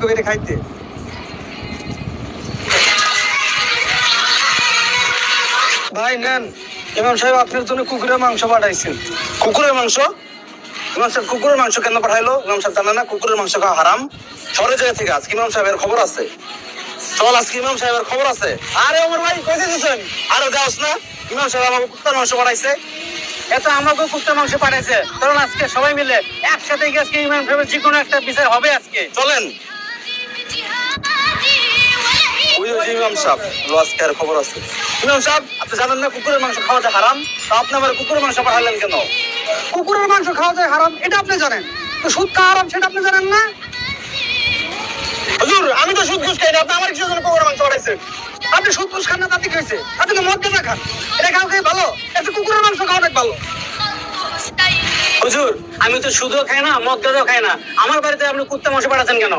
খাইতে। ভাই নেন। ইমাম সাহেব আপনার জন্য কুকুরের মাংস পাঠাইছেন। কুকুরের মাংস? ইমাম সাহেব কুকুরের মাংস কেন পাঠাইলো? ইমাম সাহেব জানে না কুকুরের মাংস খাওয়া হারাম। শহরের জায়গা থেকে আজকে ইমাম সাহেবের খবর আছে। চল আজকে ইমাম সাহেবের খবর আছে। আরে আমার ভাই কইতে দিছেন? আরে যাওস না। ইমাম সাহেব আমাকে কুত্তার মাংস পাঠাইছে। এত আমাকে কুকুরের মাংস পাঠাইছে। কারণ আজকে সবাই মিলে একসাথে আজকে ইমাম সাহেবের যে কোনো একটা বিচার হবে আজকে। চলেন। ইমাম সাহেব খবর আছে। ইমাম সাহেব আপনি জানেন না কুকুরের মাংস খাওয়া যে হারাম? তা আপনি আমার কুকুরের মাংস পাঠালেন কেন? কুকুরের মাংস খাওয়া যায় হারাম এটা আপনি জানেন। তো সুদ খাওয়া হারাম সেটা আপনি জানেন না? হুজুর আমি তো সুদ ঘুষ খাই না আপনি আমার কিসের জন্য কুকুরের মাংস পাঠাইছেন? আপনি সুদ ঘুষ খান না তাতে কি হয়েছে? আপনি তো মদ গেঁজা খান। এটা খাও খেয়ে ভালো? এটা কুকুরের মাংস খাওয়া অনেক ভালো। হুজুর আমি তো সুদও খাই না মদ গাঁজাও খাই না। আমার বাড়িতে আপনি কুত্তা মাংস পাঠাচ্ছেন কেন?